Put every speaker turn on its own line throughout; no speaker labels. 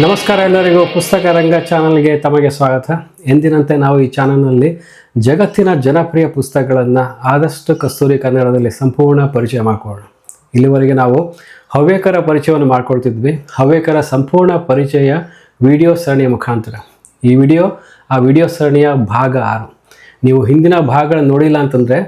ನಮಸ್ಕಾರ ಎಲ್ಲರಿಗೂ. ಪುಸ್ತಕ ರಂಗ ಚಾನಲ್ಗೆ ತಮಗೆ ಸ್ವಾಗತ. ಎಂದಿನಂತೆ ನಾವು ಈ ಚಾನಲ್ನಲ್ಲಿ ಜಗತ್ತಿನ ಜನಪ್ರಿಯ ಪುಸ್ತಕಗಳನ್ನು ಆದಷ್ಟು ಕಸ್ತೂರಿ ಕನ್ನಡದಲ್ಲಿ ಸಂಪೂರ್ಣ ಪರಿಚಯ ಮಾಡಿಕೊಳ್ಳೋಣ. ಇಲ್ಲಿವರೆಗೆ ನಾವು ಹವ್ಯಕರ ಪರಿಚಯವನ್ನು ಮಾಡ್ಕೊಳ್ತಿದ್ವಿ. ಹವ್ಯಕರ ಸಂಪೂರ್ಣ ಪರಿಚಯ ವಿಡಿಯೋ ಸರಣಿಯ ಮುಖಾಂತರ. ಈ ವಿಡಿಯೋ, ಆ ವಿಡಿಯೋ ಸರಣಿಯ ಭಾಗ ಆರು. ನೀವು ಹಿಂದಿನ ಭಾಗಗಳನ್ನು ನೋಡಿಲ್ಲ ಅಂತಂದರೆ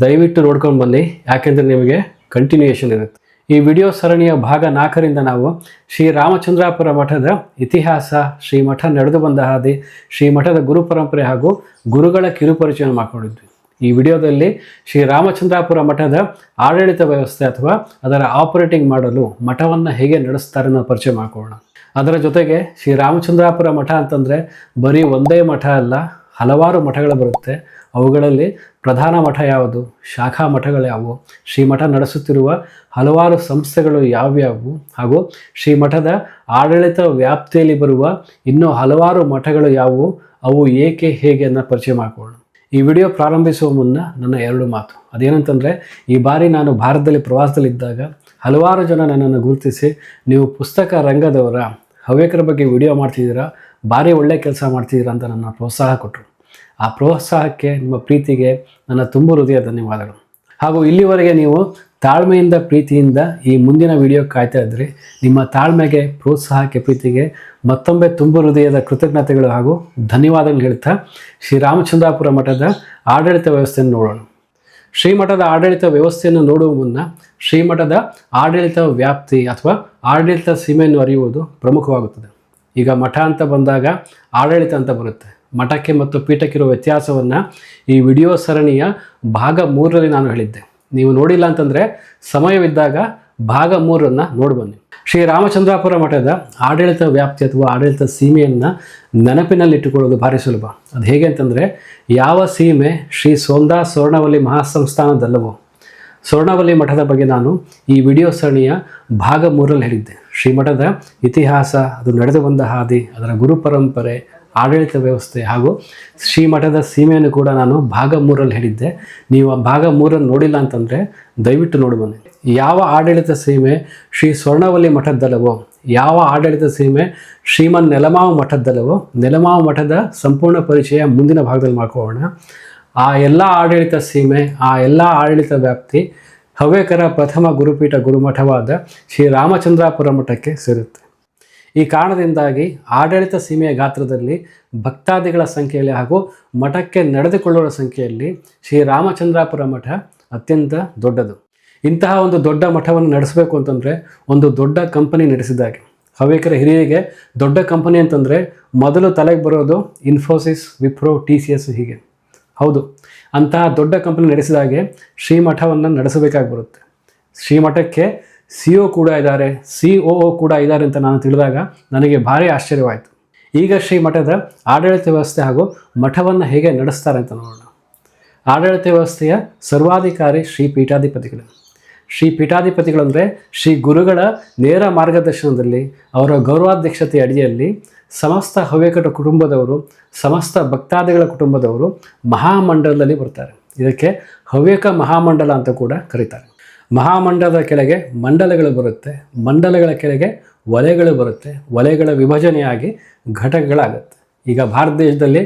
ದಯವಿಟ್ಟು ನೋಡ್ಕೊಂಡು ಬನ್ನಿ. ಯಾಕೆಂದರೆ ನಿಮಗೆ ಕಂಟಿನ್ಯೂಯೇಷನ್ ಇರುತ್ತೆ. ಈ ವಿಡಿಯೋ ಸರಣಿಯ ಭಾಗ ನಾಲ್ಕರಿಂದ ನಾವು ಶ್ರೀ ರಾಮಚಂದ್ರಾಪುರ ಮಠದ ಇತಿಹಾಸ, ಶ್ರೀ ಮಠ ನಡೆದು ಬಂದ ಹಾದಿ, ಶ್ರೀ ಮಠದ ಗುರು ಪರಂಪರೆ ಹಾಗೂ ಗುರುಗಳ ಕಿರುಪರಿಚಯ ಮಾಡಿಕೊಂಡಿದ್ವಿ. ಈ ವಿಡಿಯೋದಲ್ಲಿ ಶ್ರೀ ರಾಮಚಂದ್ರಾಪುರ ಮಠದ ಆಡಳಿತ ವ್ಯವಸ್ಥೆ ಅಥವಾ ಅದರ ಆಪರೇಟಿಂಗ್ ಮಾಡಲು ಮಠವನ್ನು ಹೇಗೆ ನಡೆಸ್ತಾರೆ ಅನ್ನೋ ಪರಿಚಯ ಮಾಡಿಕೊಳ್ಳೋಣ. ಅದರ ಜೊತೆಗೆ ಶ್ರೀ ರಾಮಚಂದ್ರಾಪುರ ಮಠ ಅಂತಂದರೆ ಬರೀ ಒಂದೇ ಮಠ ಅಲ್ಲ, ಹಲವಾರು ಮಠಗಳು ಬರುತ್ತೆ. ಅವುಗಳಲ್ಲಿ ಪ್ರಧಾನ ಮಠ ಯಾವುದು? ಶಾಖಾ ಮಠಗಳು ಯಾವುವು? ಶ್ರೀಮಠ ನಡೆಸುತ್ತಿರುವ ಹಲವಾರು ಸಂಸ್ಥೆಗಳು ಯಾವ್ಯಾವು? ಹಾಗೂ ಶ್ರೀಮಠದ ಆಡಳಿತ ವ್ಯಾಪ್ತಿಯಲ್ಲಿ ಬರುವ ಇನ್ನೂ ಹಲವಾರು ಮಠಗಳು ಯಾವುವು? ಅವು ಏಕೆ, ಹೇಗೆ ಅನ್ನೋ ಪರಿಚಯ ಮಾಡಿಕೊಳ್ಳೋಣ. ಈ ವಿಡಿಯೋ ಪ್ರಾರಂಭಿಸುವ ಮುನ್ನ ನನ್ನ ಎರಡು ಮಾತು. ಅದೇನಂತಂದರೆ, ಈ ಬಾರಿ ನಾನು ಭಾರತದಲ್ಲಿ ಪ್ರವಾಸದಲ್ಲಿದ್ದಾಗ ಹಲವಾರು ಜನ ನನ್ನನ್ನು ಗುರುತಿಸಿ, ನೀವು ಪುಸ್ತಕ ರಂಗದವರ ಹವ್ಯಕರ ಬಗ್ಗೆ ವಿಡಿಯೋ ಮಾಡ್ತಿದ್ದೀರಾ, ಭಾರಿ ಒಳ್ಳೆಯ ಕೆಲಸ ಮಾಡ್ತಿದ್ದೀರಾ ಅಂತ ನನ್ನ ಪ್ರೋತ್ಸಾಹ ಕೊಟ್ಟರು. ಆ ಪ್ರೋತ್ಸಾಹಕ್ಕೆ, ನಿಮ್ಮ ಪ್ರೀತಿಗೆ ನನ್ನ ತುಂಬ ಹೃದಯ ಧನ್ಯವಾದಗಳು. ಹಾಗೂ ಇಲ್ಲಿವರೆಗೆ ನೀವು ತಾಳ್ಮೆಯಿಂದ, ಪ್ರೀತಿಯಿಂದ ಈ ಮುಂದಿನ ವಿಡಿಯೋ ಕಾಯ್ತಾ ಇದ್ರಿ ನಿಮ್ಮ ತಾಳ್ಮೆಗೆ, ಪ್ರೋತ್ಸಾಹಕ್ಕೆ, ಪ್ರೀತಿಗೆ ಮತ್ತೊಮ್ಮೆ ತುಂಬ ಹೃದಯದ ಕೃತಜ್ಞತೆಗಳು ಹಾಗೂ ಧನ್ಯವಾದಗಳು ಹೇಳ್ತಾ ಶ್ರೀರಾಮಚಂದ್ರಾಪುರ ಮಠದ ಆಡಳಿತ ವ್ಯವಸ್ಥೆಯನ್ನು ನೋಡೋಣ. ಶ್ರೀಮಠದ ಆಡಳಿತ ವ್ಯವಸ್ಥೆಯನ್ನು ನೋಡುವ ಮುನ್ನ ಶ್ರೀಮಠದ ಆಡಳಿತ ವ್ಯಾಪ್ತಿ ಅಥವಾ ಆಡಳಿತ ಸೀಮೆಯನ್ನು ಅರಿಯುವುದು ಪ್ರಮುಖವಾಗುತ್ತದೆ. ಈಗ ಮಠ ಅಂತ ಬಂದಾಗ ಆಡಳಿತ ಅಂತ ಬರುತ್ತೆ. ಮಠಕ್ಕೆ ಮತ್ತು ಪೀಠಕ್ಕಿರುವ ವ್ಯತ್ಯಾಸವನ್ನು ಈ ವಿಡಿಯೋ ಸರಣಿಯ ಭಾಗ ಮೂರರಲ್ಲಿ ನಾನು ಹೇಳಿದ್ದೆ. ನೀವು ನೋಡಿಲ್ಲ ಅಂತಂದರೆ ಸಮಯವಿದ್ದಾಗ ಭಾಗ ಮೂರನ್ನು ನೋಡಿ ಬನ್ನಿ ಶ್ರೀ ರಾಮಚಂದ್ರಾಪುರ ಮಠದ ಆಡಳಿತ ವ್ಯಾಪ್ತಿ ಅಥವಾ ಆಡಳಿತ ಸೀಮೆಯನ್ನು ನೆನಪಿನಲ್ಲಿಟ್ಟುಕೊಳ್ಳೋದು ಭಾರಿ ಸುಲಭ. ಅದು ಹೇಗೆ ಅಂತಂದರೆ ಯಾವ ಸೀಮೆ ಶ್ರೀ ಸೋಂದಾ ಸ್ವರ್ಣವಲ್ಲಿ ಮಹಾಸಂಸ್ಥಾನದಲ್ಲವೋ? ಸ್ವರ್ಣವಲ್ಲಿ ಮಠದ ಬಗ್ಗೆ ನಾನು ಈ ವಿಡಿಯೋ ಸರಣಿಯ ಭಾಗ ಮೂರಲ್ಲಿ ಹೇಳಿದ್ದೆ. ಶ್ರೀಮಠದ ಇತಿಹಾಸ, ಅದು ನಡೆದು ಬಂದ ಹಾದಿ, ಅದರ ಗುರು ಪರಂಪರೆ ಆಡಳಿತ ವ್ಯವಸ್ಥೆ ಹಾಗೂ ಶ್ರೀಮಠದ ಸೀಮೆಯನ್ನು ಕೂಡ ನಾನು ಭಾಗ ಮೂರಲ್ಲಿ ಹೇಳಿದ್ದೆ. ನೀವು ಆ ಭಾಗ ಮೂರನ್ನು ನೋಡಿಲ್ಲ ಅಂತಂದರೆ ದಯವಿಟ್ಟು ನೋಡಿ ಬನ್ನಿ. ಯಾವ ಆಡಳಿತ ಸೀಮೆ ಶ್ರೀ ಸ್ವರ್ಣವಲ್ಲಿ ಮಠದ್ದಲ್ಲವೋ, ಯಾವ ಆಡಳಿತ ಸೀಮೆ ಶ್ರೀಮನ್ ನೆಲಮಾವ ಮಠದ್ದಲ್ಲವೋ, ನೆಲಮಾವ ಮಠದ ಸಂಪೂರ್ಣ ಪರಿಚಯ ಮುಂದಿನ ಭಾಗದಲ್ಲಿ ಮಾಡ್ಕೊಳ್ಳೋಣ. ಆ ಎಲ್ಲ ಆಡಳಿತ ಸೀಮೆ, ಆ ಎಲ್ಲ ಆಡಳಿತ ವ್ಯಾಪ್ತಿ ಹವ್ಯಕರ ಪ್ರಥಮ ಗುರುಪೀಠ ಗುರುಮಠವಾದ ಶ್ರೀ ರಾಮಚಂದ್ರಾಪುರ ಮಠಕ್ಕೆ ಸೇರುತ್ತೆ. ಈ ಕಾರಣದಿಂದಾಗಿ ಆಡಳಿತ ಸೀಮೆಯ ಗಾತ್ರದಲ್ಲಿ ಭಕ್ತಾದಿಗಳ ಸಂಖ್ಯೆಯಲ್ಲಿ ಹಾಗೂ ಮಠಕ್ಕೆ ನಡೆದುಕೊಳ್ಳುವ ಸಂಖ್ಯೆಯಲ್ಲಿ ಶ್ರೀ ರಾಮಚಂದ್ರಾಪುರ ಮಠ ಅತ್ಯಂತ ದೊಡ್ಡದು. ಇಂತಹ ಒಂದು ದೊಡ್ಡ ಮಠವನ್ನು ನಡೆಸಬೇಕು ಅಂತಂದರೆ ಒಂದು ದೊಡ್ಡ ಕಂಪನಿ ನಡೆಸಿದಾಗೆ ಹವ್ಯಕರ ಹಿರಿಯರಿಗೆ ದೊಡ್ಡ ಕಂಪನಿ ಅಂತಂದರೆ ಮೊದಲು ತಲೆಗೆ ಬರೋದು Infosys Wipro T C S ಹೀಗೆ. ಹೌದು, ಅಂತಹ ದೊಡ್ಡ ಕಂಪನಿ ನಡೆಸಿದಾಗೆ ಶ್ರೀಮಠವನ್ನು ನಡೆಸಬೇಕಾಗಿ ಬರುತ್ತೆ. ಶ್ರೀಮಠಕ್ಕೆ ಸಿ ಒ ಕೂಡ ಇದ್ದಾರೆ ಸಿ ಒ ಕೂಡ ಇದ್ದಾರೆ ಅಂತ ನಾನು ತಿಳಿದಾಗ ನನಗೆ ಭಾರಿ ಆಶ್ಚರ್ಯವಾಯಿತು. ಈಗ ಶ್ರೀ ಮಠದ ಆಡಳಿತ ವ್ಯವಸ್ಥೆ ಹಾಗೂ ಮಠವನ್ನು ಹೇಗೆ ನಡೆಸ್ತಾರೆ ಅಂತ ನೋಡೋಣ. ಆಡಳಿತ ವ್ಯವಸ್ಥೆಯ ಸರ್ವಾಧಿಕಾರಿ ಶ್ರೀ ಪೀಠಾಧಿಪತಿಗಳು. ಶ್ರೀ ಪೀಠಾಧಿಪತಿಗಳಂದರೆ ಶ್ರೀ ಗುರುಗಳ ನೇರ ಮಾರ್ಗದರ್ಶನದಲ್ಲಿ, ಅವರ ಗೌರವಾಧ್ಯಕ್ಷತೆಯ ಅಡಿಯಲ್ಲಿ ಸಮಸ್ತ ಹವ್ಯಕಟ ಕುಟುಂಬದವರು, ಸಮಸ್ತ ಭಕ್ತಾದಿಗಳ ಕುಟುಂಬದವರು ಮಹಾಮಂಡಲದಲ್ಲಿ ಬರ್ತಾರೆ. ಇದಕ್ಕೆ ಹವ್ಯಕ ಮಹಾಮಂಡಲ ಅಂತ ಕೂಡ ಕರೀತಾರೆ. ಮಹಾಮಂಡಲದ ಕೆಳಗೆ ಮಂಡಲಗಳು ಬರುತ್ತೆ. ಮಂಡಲಗಳ ಕೆಳಗೆ ವಲಯಗಳು ಬರುತ್ತೆ. ವಲಯಗಳ ವಿಭಜನೆಯಾಗಿ ಘಟಕಗಳಾಗುತ್ತೆ. ಈಗ ಭಾರತ ದೇಶದಲ್ಲಿ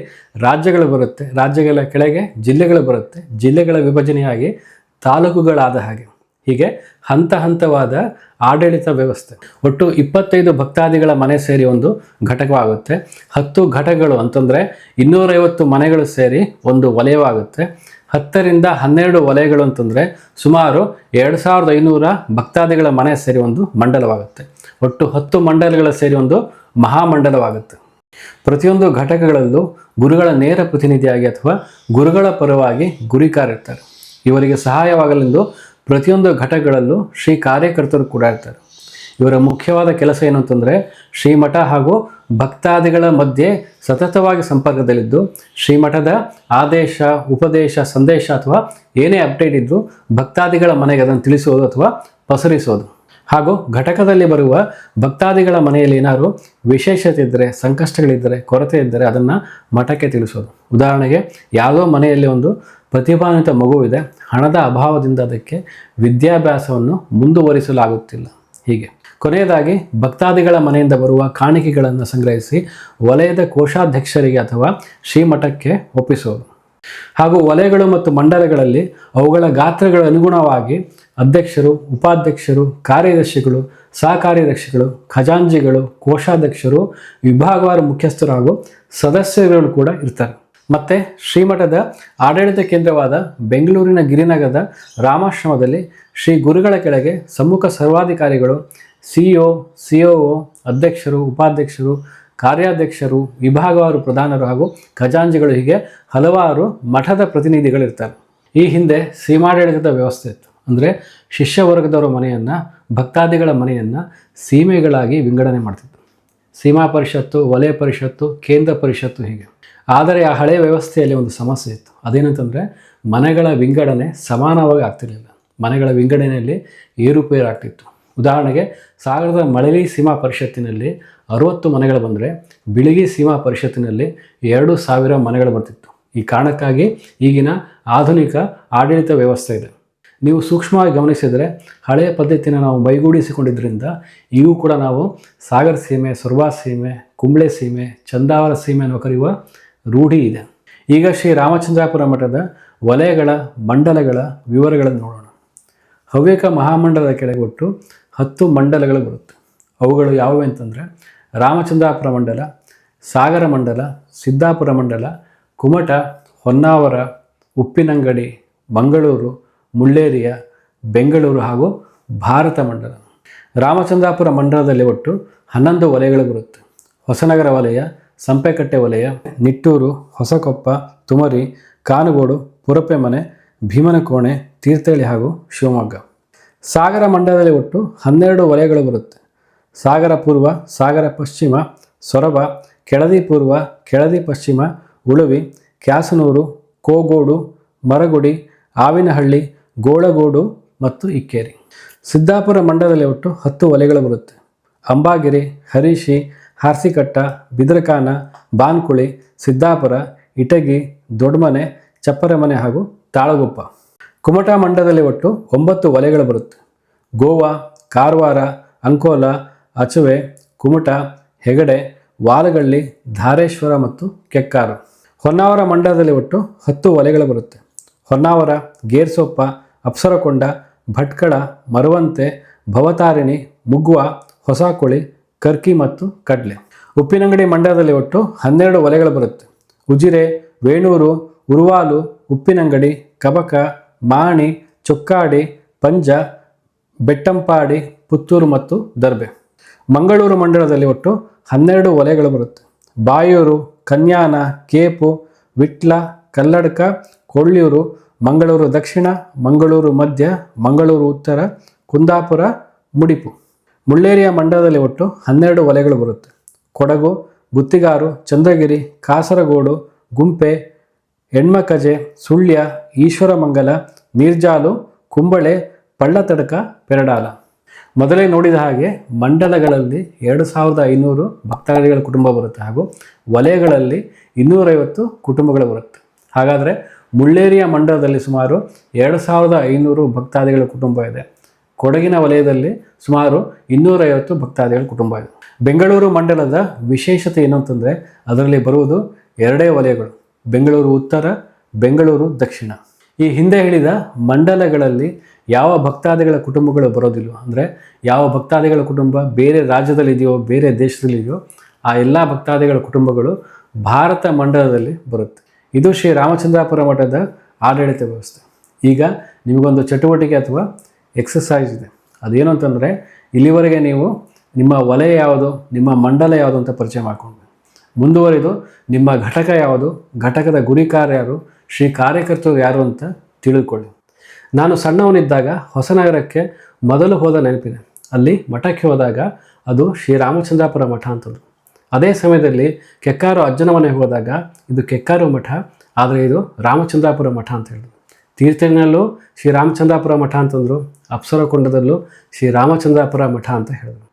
ರಾಜ್ಯಗಳು ಬರುತ್ತೆ. ರಾಜ್ಯಗಳ ಕೆಳಗೆ ಜಿಲ್ಲೆಗಳು ಬರುತ್ತೆ. ಜಿಲ್ಲೆಗಳ ವಿಭಜನೆಯಾಗಿ ತಾಲೂಕುಗಳಾದ ಹಾಗೆ. ಹೀಗೆ ಹಂತ ಹಂತವಾದ ಆಡಳಿತ ವ್ಯವಸ್ಥೆ. ಒಟ್ಟು ಇಪ್ಪತ್ತೈದು ಭಕ್ತಾದಿಗಳ ಮನೆ ಸೇರಿ ಒಂದು ಘಟಕವಾಗುತ್ತೆ. ಹತ್ತು ಘಟಕಗಳು ಅಂತಂದರೆ ಇನ್ನೂರೈವತ್ತು ಮನೆಗಳು ಸೇರಿ ಒಂದು ವಲಯವಾಗುತ್ತೆ. ಹತ್ತರಿಂದ ಹನ್ನೆರಡು ವಲಯಗಳು ಅಂತಂದರೆ ಸುಮಾರು ಎರಡು ಸಾವಿರದ ಐನೂರ ಭಕ್ತಾದಿಗಳ ಮನೆ ಸೇರಿ ಒಂದು ಮಂಡಲವಾಗುತ್ತೆ. ಒಟ್ಟು ಹತ್ತು ಮಂಡಲಗಳ ಸೇರಿ ಒಂದು ಮಹಾಮಂಡಲವಾಗುತ್ತೆ. ಪ್ರತಿಯೊಂದು ಘಟಕಗಳಲ್ಲೂ ಗುರುಗಳ ನೇರ ಪ್ರತಿನಿಧಿಯಾಗಿ ಅಥವಾ ಗುರುಗಳ ಪರವಾಗಿ ಗುರಿಕಾರಿರ್ತಾರೆ ಇವರಿಗೆ ಸಹಾಯವಾಗಲೆಂದು ಪ್ರತಿಯೊಂದು ಘಟಕಗಳಲ್ಲೂ ಶ್ರೀ ಕಾರ್ಯಕರ್ತರು ಕೂಡ ಇರ್ತಾರೆ. ಇವರ ಮುಖ್ಯವಾದ ಕೆಲಸ ಏನು ಅಂತಂದರೆ ಶ್ರೀಮಠ ಹಾಗೂ ಭಕ್ತಾದಿಗಳ ಮಧ್ಯೆ ಸತತವಾಗಿ ಸಂಪರ್ಕದಲ್ಲಿದ್ದು, ಶ್ರೀಮಠದ ಆದೇಶ, ಉಪದೇಶ, ಸಂದೇಶ ಅಥವಾ ಏನೇ ಅಪ್ಡೇಟ್ ಇದ್ದರೂ ಭಕ್ತಾದಿಗಳ ಮನೆಗೆ ಅದನ್ನು ತಿಳಿಸೋದು ಅಥವಾ ಪಸರಿಸೋದು. ಹಾಗೂ ಘಟಕದಲ್ಲಿ ಬರುವ ಭಕ್ತಾದಿಗಳ ಮನೆಯಲ್ಲಿ ಏನಾದರೂ ವಿಶೇಷತೆ ಇದ್ದರೆ, ಸಂಕಷ್ಟಗಳಿದ್ದರೆ, ಕೊರತೆ ಇದ್ದರೆ ಅದನ್ನು ಮಠಕ್ಕೆ ತಿಳಿಸೋದು. ಉದಾಹರಣೆಗೆ, ಯಾವುದೋ ಮನೆಯಲ್ಲಿ ಒಂದು ಪ್ರತಿಭಾನ್ವಿತ ಮಗುವಿದೆ. ಹಣದ ಅಭಾವದಿಂದ ಅದಕ್ಕೆ ವಿದ್ಯಾಭ್ಯಾಸವನ್ನು ಮುಂದುವರಿಸಲಾಗುತ್ತಿಲ್ಲ. ಹೀಗೆ. ಕೊನೆಯದಾಗಿ ಭಕ್ತಾದಿಗಳ ಮನೆಯಿಂದ ಬರುವ ಕಾಣಿಕೆಗಳನ್ನು ಸಂಗ್ರಹಿಸಿ ವಲಯದ ಕೋಶಾಧ್ಯಕ್ಷರಿಗೆ ಅಥವಾ ಶ್ರೀಮಠಕ್ಕೆ ಒಪ್ಪಿಸುವುದು ಹಾಗೂ ವಲಯಗಳು ಮತ್ತು ಮಂಡಲಗಳಲ್ಲಿ ಅವುಗಳ ಗಾತ್ರಗಳ ಅನುಗುಣವಾಗಿ ಅಧ್ಯಕ್ಷರು, ಉಪಾಧ್ಯಕ್ಷರು, ಕಾರ್ಯದರ್ಶಿಗಳು, ಸಹಕಾರ್ಯದರ್ಶಿಗಳು ಖಜಾಂಜಿಗಳು ಕೋಶಾಧ್ಯಕ್ಷರು, ವಿಭಾಗವಾರು ಮುಖ್ಯಸ್ಥರು ಹಾಗೂ ಸದಸ್ಯರುಗಳು ಕೂಡ ಇರ್ತಾರೆ. ಮತ್ತು ಶ್ರೀಮಠದ ಆಡಳಿತ ಕೇಂದ್ರವಾದ ಬೆಂಗಳೂರಿನ ಗಿರಿನಗರದ ರಾಮಾಶ್ರಮದಲ್ಲಿ ಶ್ರೀ ಗುರುಗಳ ಕೆಳಗೆ ಸಮ್ಮುಖ ಸರ್ವಾಧಿಕಾರಿಗಳು ಸಿಇಒ ಒ ಅಧ್ಯಕ್ಷರು, ಉಪಾಧ್ಯಕ್ಷರು, ಕಾರ್ಯಾಧ್ಯಕ್ಷರು, ವಿಭಾಗವಾರು ಪ್ರಧಾನರು ಹಾಗೂ ಖಜಾಂಜಿಗಳು ಹೀಗೆ ಹಲವಾರು ಮಠದ ಪ್ರತಿನಿಧಿಗಳಿರ್ತಾರೆ. ಈ ಹಿಂದೆ ಸೀಮಾಡಳಿತದ ವ್ಯವಸ್ಥೆ ಇತ್ತು. ಅಂದರೆ ಶಿಷ್ಯ ವರ್ಗದವರ ಮನೆಯನ್ನು, ಭಕ್ತಾದಿಗಳ ಮನೆಯನ್ನು ಸೀಮೆಗಳಾಗಿ ವಿಂಗಡಣೆ ಮಾಡ್ತಿತ್ತು. ಸೀಮಾ ಪರಿಷತ್ತು, ವಲಯ ಪರಿಷತ್ತು, ಕೇಂದ್ರ ಪರಿಷತ್ತು ಹೀಗೆ. ಆದರೆ ಆ ಹಳೆಯ ವ್ಯವಸ್ಥೆಯಲ್ಲಿ ಒಂದು ಸಮಸ್ಯೆ ಇತ್ತು. ಅದೇನಂತಂದರೆ ಮನೆಗಳ ವಿಂಗಡಣೆ ಸಮಾನವಾಗಿ ಆಗ್ತಿರಲಿಲ್ಲ. ಮನೆಗಳ ವಿಂಗಡಣೆಯಲ್ಲಿ ಏರುಪೇರು ಆಗ್ತಿತ್ತು ಉದಾಹರಣೆಗೆ ಸಾಗರದ ಮಳಲಿ ಸೀಮಾ ಪರಿಷತ್ತಿನಲ್ಲಿ ಅರುವತ್ತು ಮನೆಗಳು ಬಂದರೆ ಬಿಳಿಗಿ ಸೀಮಾ ಪರಿಷತ್ತಿನಲ್ಲಿ ಎರಡು ಸಾವಿರ ಮನೆಗಳು ಬರ್ತಿತ್ತು. ಈ ಕಾರಣಕ್ಕಾಗಿ ಈಗಿನ ಆಧುನಿಕ ಆಡಳಿತ ವ್ಯವಸ್ಥೆ ಇದೆ. ನೀವು ಸೂಕ್ಷ್ಮವಾಗಿ ಗಮನಿಸಿದರೆ ಹಳೆಯ ಪದ್ಧತಿನ ನಾವು ಮೈಗೂಡಿಸಿಕೊಂಡಿದ್ದರಿಂದ ಈಗೂ ಕೂಡ ನಾವು ಸಾಗರ ಸೀಮೆ ಸೊರ್ಬಾ ಸೀಮೆ, ಕುಂಬಳೆ ಸೀಮೆ, ಚಂದಾವರ ಸೀಮೆ ಅನ್ನೋ ಕರೆಯುವ ರೂಢಿ ಇದೆ. ಈಗ ಶ್ರೀ ರಾಮಚಂದ್ರಾಪುರ ಮಠದ ವಲಯಗಳ, ಮಂಡಲಗಳ ವಿವರಗಳನ್ನು ನೋಡೋಣ. ಹವ್ಯಕ ಮಹಾಮಂಡಲದ ಕೆಳಗೆ ಒಟ್ಟು ಹತ್ತು ಮಂಡಲಗಳು ಬರುತ್ತೆ. ಅವುಗಳು ಯಾವುವು ಅಂತಂದರೆ ರಾಮಚಂದ್ರಾಪುರ ಮಂಡಲ, ಸಾಗರ ಮಂಡಲ, ಸಿದ್ದಾಪುರ ಮಂಡಲ ಕುಮಟ ಹೊನ್ನಾವರ, ಉಪ್ಪಿನಂಗಡಿ, ಮಂಗಳೂರು, ಮುಳ್ಳೇರಿಯ, ಬೆಂಗಳೂರು ಹಾಗೂ ಭಾರತ ಮಂಡಲ. ರಾಮಚಂದ್ರಾಪುರ ಮಂಡಲದಲ್ಲಿ ಒಟ್ಟು ಹನ್ನೊಂದು ವಲಯಗಳು ಬರುತ್ತೆ. ಹೊಸನಗರ ವಲಯ, ಸಂಪೆಕಟ್ಟೆ ವಲಯ, ನಿಟ್ಟೂರು, ಹೊಸಕೊಪ್ಪ, ತುಮರಿ, ಕಾನುಗೋಡು ಪುರಪೆಮನೆ ಭೀಮನಕೋಣೆ, ತೀರ್ಥಹಳ್ಳಿ ಹಾಗೂ ಶಿವಮೊಗ್ಗ. ಸಾಗರ ಮಂಡಲದಲ್ಲಿ ಒಟ್ಟು ಹನ್ನೆರಡು ವಲಯಗಳು ಬರುತ್ತೆ. ಸಾಗರ ಪೂರ್ವ, ಸಾಗರ ಪಶ್ಚಿಮ, ಸೊರಬ, ಕೆಳದಿ ಪೂರ್ವ, ಕೆಳದಿ ಪಶ್ಚಿಮ, ಉಳುವಿ, ಕ್ಯಾಸನೂರು, ಕೋಗೋಡು, ಮರಗುಡಿ, ಆವಿನಹಳ್ಳಿ, ಗೋಳಗೋಡು ಮತ್ತು ಇಕ್ಕೇರಿ. ಸಿದ್ದಾಪುರ ಮಂಡಲದಲ್ಲಿ ಒಟ್ಟು ಹತ್ತು ವಲಯಗಳು ಬರುತ್ತೆ. ಅಂಬಾಗಿರಿ, ಹರೀಶಿ, ಹಾರ್ಸಿಕಟ್ಟ, ಬಿದ್ರಕಾನ, ಬಾನ್ಕುಳಿ, ಸಿದ್ದಾಪುರ, ಇಟಗಿ ದೊಡ್ಡಮನೆ ಚಪ್ಪರಮನೆ ಹಾಗೂ ತಾಳಗುಪ್ಪ. ಕುಮಟಾ ಮಂಡಲದಲ್ಲಿ ಒಟ್ಟು ಒಂಬತ್ತು ವಲಯಗಳು ಬರುತ್ತೆ. ಗೋವಾ, ಕಾರವಾರ, ಅಂಕೋಲ, ಅಚುವೆ, ಕುಮಟ, ಹೆಗಡೆ, ವಾಲಗಳ್ಳಿ, ಧಾರೇಶ್ವರ ಮತ್ತು ಕೆಕ್ಕಾರು. ಹೊನ್ನಾವರ ಮಂಡಲದಲ್ಲಿ ಒಟ್ಟು ಹತ್ತು ವಲಯಗಳು ಬರುತ್ತೆ. ಹೊನ್ನಾವರ, ಗೇರ್ಸೊಪ್ಪ, ಅಪ್ಸರಕೊಂಡ, ಭಟ್ಕಳ, ಮರವಂತೆ, ಭವತಾರಿಣಿ, ಮುಗ್ವ, ಹೊಸಕುಳಿ, ಕರ್ಕಿ ಮತ್ತು ಕಡ್ಲೆ. ಉಪ್ಪಿನಂಗಡಿ ಮಂಡಲದಲ್ಲಿ ಒಟ್ಟು ಹನ್ನೆರಡು ವಲಯಗಳು ಬರುತ್ತೆ. ಉಜಿರೆ, ವೇಣೂರು, ಉರುವಾಲು, ಉಪ್ಪಿನಂಗಡಿ, ಕಬಕ ಮಾಣಿ, ಚುಕ್ಕಾಡೆ, ಪಂಜ, ಬೆಟ್ಟಂಪಾಡಿ, ಪುತ್ತೂರು ಮತ್ತು ದರ್ಬೆ. ಮಂಗಳೂರು ಮಂಡಲದಲ್ಲಿ ಒಟ್ಟು ಹನ್ನೆರಡು ವಲಯಗಳು ಬರುತ್ತೆ. ಬಾಯೂರು, ಕನ್ಯಾನ, ಕೇಪು, ವಿಟ್ಲ, ಕಲ್ಲಡ್ಕ, ಕೊಳ್ಳೂರು, ಮಂಗಳೂರು ದಕ್ಷಿಣ, ಮಂಗಳೂರು ಮಧ್ಯ, ಮಂಗಳೂರು ಉತ್ತರ, ಕುಂದಾಪುರ, ಮುಡಿಪು. ಮುಳ್ಳೇರಿಯ ಮಂಡಲದಲ್ಲಿ ಒಟ್ಟು ಹನ್ನೆರಡು ವಲಯಗಳು ಬರುತ್ತೆ. ಕೊಡಗು, ಗುತ್ತಿಗಾರು, ಚಂದ್ರಗಿರಿ, ಕಾಸರಗೋಡು, ಗುಂಪೆ ಹೆಣ್ಮಕಜೆ, ಸುಳ್ಯ, ಈಶ್ವರಮಂಗಲ, ನೀರ್ಜಾಲು, ಕುಂಬಳೆ, ಪಳ್ಳತಡಕ, ಪೆರಡಾಲ. ಮೊದಲೇ ನೋಡಿದ ಹಾಗೆ ಮಂಡಲಗಳಲ್ಲಿ ಎರಡು ಸಾವಿರದ ಐನೂರು ಭಕ್ತಾದಿಗಳ ಕುಟುಂಬ ಬರುತ್ತೆ ಹಾಗೂ ವಲಯಗಳಲ್ಲಿ ಇನ್ನೂರೈವತ್ತು ಕುಟುಂಬಗಳು ಬರುತ್ತೆ. ಹಾಗಾದರೆ ಮುಳ್ಳೇರಿಯ ಮಂಡಲದಲ್ಲಿ ಸುಮಾರು ಎರಡು ಸಾವಿರದ ಐನೂರು ಭಕ್ತಾದಿಗಳ ಕುಟುಂಬ ಇದೆ. ಕೊಡಗಿನ ವಲಯದಲ್ಲಿ ಸುಮಾರು ಇನ್ನೂರೈವತ್ತು ಭಕ್ತಾದಿಗಳ ಕುಟುಂಬ ಇದೆ. ಬೆಂಗಳೂರು ಮಂಡಲದ ವಿಶೇಷತೆ ಏನು ಅಂತಂದರೆ ಅದರಲ್ಲಿ ಬರುವುದು ಎರಡೇ ವಲಯಗಳು. ಬೆಂಗಳೂರು ಉತ್ತರ, ಬೆಂಗಳೂರು ದಕ್ಷಿಣ. ಈ ಹಿಂದೆ ಹೇಳಿದ ಮಂಡಲಗಳಲ್ಲಿ ಯಾವ ಭಕ್ತಾದಿಗಳ ಕುಟುಂಬಗಳು ಬರೋದಿಲ್ಲ, ಅಂದರೆ ಯಾವ ಭಕ್ತಾದಿಗಳ ಕುಟುಂಬ ಬೇರೆ ರಾಜ್ಯದಲ್ಲಿದೆಯೋ, ಬೇರೆ ದೇಶದಲ್ಲಿದೆಯೋ, ಆ ಎಲ್ಲ ಭಕ್ತಾದಿಗಳ ಕುಟುಂಬಗಳು ಭಾರತ ಮಂಡಲದಲ್ಲಿ ಬರುತ್ತೆ. ಇದು ಶ್ರೀ ರಾಮಚಂದ್ರಾಪುರ ಮಠದ ಆಡಳಿತ ವ್ಯವಸ್ಥೆ. ಈಗ ನಿಮಗೊಂದು ಚಟುವಟಿಕೆ ಅಥವಾ ಎಕ್ಸಸೈಸ್ ಇದೆ. ಅದೇನು ಅಂತಂದರೆ ಇಲ್ಲಿವರೆಗೆ ನೀವು ನಿಮ್ಮ ವಲಯ ಯಾವುದು, ನಿಮ್ಮ ಮಂಡಲ ಯಾವುದು ಅಂತ ಪರಿಚಯ ಮಾಡಿಕೊಂಡು. ಮುಂದುವರಿದು ನಿಮ್ಮ ಘಟಕ ಯಾವುದು? ಘಟಕದ ಗುರಿಕಾರ ಯಾರು? ಶ್ರೀ ಕಾರ್ಯಕರ್ತರು ಯಾರು ಅಂತ ತಿಳಿದುಕೊಳ್ಳಿ ನಾನು ಸಣ್ಣವನಿದ್ದಾಗ ಹೊಸನಗರಕ್ಕೆ ಮೊದಲು ಹೋದ ನೆನಪಿದೆ. ಅಲ್ಲಿ ಮಠಕ್ಕೆ ಹೋದಾಗ ಅದು ಶ್ರೀ ರಾಮಚಂದ್ರಾಪುರ ಮಠ ಅಂತಂದು ಅದೇ ಸಮಯದಲ್ಲಿ ಕೆಕ್ಕಾರು ಅಜ್ಜನ ಮನೆಗೆ ಹೋದಾಗ ಇದು ಕೆಕ್ಕಾರು ಮಠ, ಆದರೆ ಇದು ರಾಮಚಂದ್ರಾಪುರ ಮಠ ಅಂತ ಹೇಳಿದ್ರು. ತೀರ್ಥಿನಲ್ಲೂ ಶ್ರೀ ರಾಮಚಂದ್ರಾಪುರ ಮಠ ಅಂತಂದರು, ಅಪ್ಸರಕೊಂಡದಲ್ಲೂ ಶ್ರೀ ರಾಮಚಂದ್ರಾಪುರ ಮಠ ಅಂತ ಹೇಳಿದರು.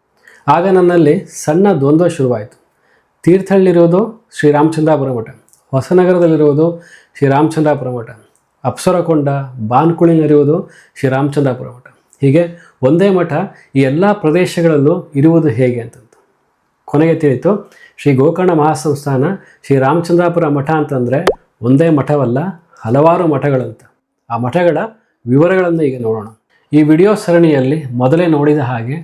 ಆಗ ನನ್ನಲ್ಲಿ ಸಣ್ಣ ದ್ವಂದ್ವ ಶುರುವಾಯಿತು. ತೀರ್ಥಹಳ್ಳಿರೋದು ಶ್ರೀ ರಾಮಚಂದ್ರಾಪುರ ಮಠ. ಹೊಸನಗರದಲ್ಲಿರುವುದು ಶ್ರೀ ರಾಮಚಂದ್ರಾಪುರ ಮಠ. ಅಪ್ಸರಕೊಂಡ ಬಾನ್ಕುಳಿನಲ್ಲಿರುವುದು ಶ್ರೀ ರಾಮಚಂದ್ರಾಪುರ ಮಠ. ಹೀಗೆ ಒಂದೇ ಮಠ ಈ ಎಲ್ಲ ಪ್ರದೇಶಗಳಲ್ಲೂ ಇರುವುದು ಹೇಗೆ ಅಂತಂದು ಕೊನೆಗೆ ತಿಳಿತು, ಶ್ರೀ ಗೋಕರ್ಣ ಮಹಾಸಂಸ್ಥಾನ ಶ್ರೀ ರಾಮಚಂದ್ರಾಪುರ ಮಠ ಅಂತಂದರೆ ಒಂದೇ ಮಠವಲ್ಲ, ಹಲವಾರು ಮಠಗಳಂತ. ಆ ಮಠಗಳ ವಿವರಗಳನ್ನು ಈಗ ನೋಡೋಣ. ಈ ವಿಡಿಯೋ ಸರಣಿಯಲ್ಲಿ ಮೊದಲೇ ನೋಡಿದ ಹಾಗೆ